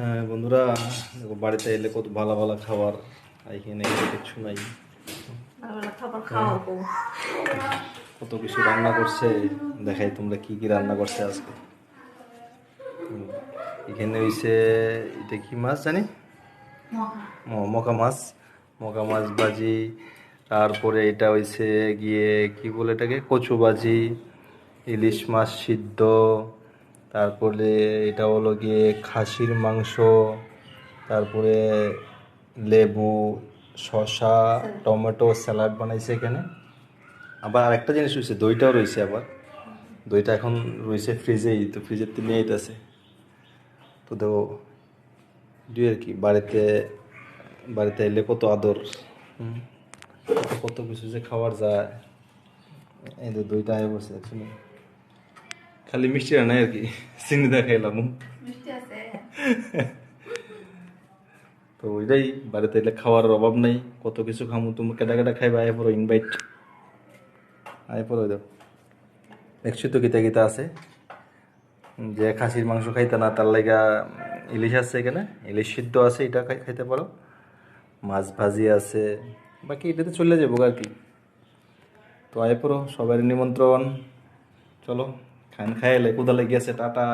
হ্যাঁ বন্ধুরা দেখো বাড়িতে এলে কত ভালো ভালো খাবার এখানে কিচ্ছু নাই। খাওয়াবো। কত কিছু রান্না করছে দেখাই তোমরা কি কি রান্না করছে আজকে। এখানে হইছে এটা কি মাছ জানি? মকা মাছ। মকা মাছ ভাজি তারপরে এটা হইছে গিয়ে কি বলে এটাকে? কচু ভাজি ইলিশ মাছ সিদ্ধ। তারপরে এটা হলো গিয়ে খাসির মাংস, তারপরে লেবু, শসা, টমেটো স্যালাড বানাইছে এখানে। আবার আরেকটা জিনিস রয়েছে, দইটাও রয়েছে আবার। দইটা এখন রয়েছে ফ্রিজেই, তো ফ্রিজের তো নিয়েই আছে। তো দেখো, দুই আর কি, বাড়িতে বাড়িতে এলে কত আদর কত কিছু যে খাওয়ার যায়। এই দুইটা আয় বসে খালি মিষ্টি নাই আর কি চিনি দেখাইলাম তো ওইটাই বাড়িতে এলে খাওয়ার অভাব নাই কত কিছু খামু তুমি কেটা কেটা খাইবা আয় পড়ো ইনভাইট আয় পড়ো দাও। দেখছি তো গীতা গীতা আছে? যে খাসির মাংস খাইতে না তার লাগা ইলিশ আছে এখানে ইলিশ সিদ্ধ আছে এটা খাই- খাইতে পারো। মাছ ভাজি আছে বাকি এটাতে চলে যাব আর কি। তো আয় পড়ো সবাই নিমন্ত্রণ। চলো। खान खायले कुदाला गेस टाटा